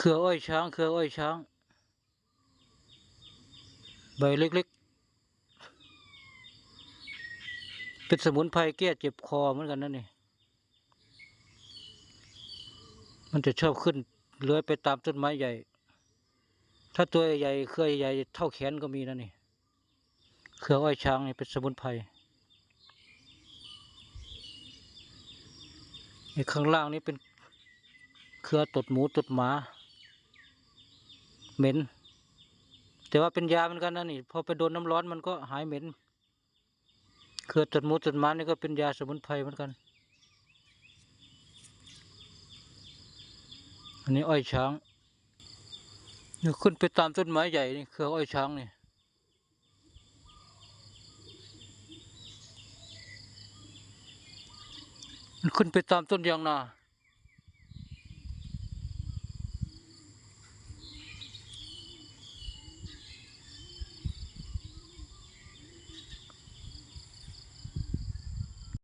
เครืออ้อยช้าง เครืออ้อยช้าง ใบเล็กๆ เป็นสมุนไพรแก้เจ็บคอเหมือนกันนั่นนี่ มันจะชอบขึ้นเลื้อยไปตามต้นไม้ใหญ่ ถ้าตัวใหญ่เครือใหญ่เท่าแขนก็มีนะนี่ เครืออ้อยช้างนี่เป็นสมุนไพรข้างล่างนี่เป็นเครือตดหมูตดหมา เหม็น แต่ว่าเป็นยาเหมือนกันนะนี่พอไปโดนน้ำร้อนมันก็หายเหม็นเครือตดมูตดมานี่ก็เป็นยาสมุนไพรเหมือนกัน อันนี้อ้อยช้างนี่ขึ้นไปตามต้นไม้ใหญ่นี่คืออ้อยช้างนี่มันขึ้นไปตามต้นยางนา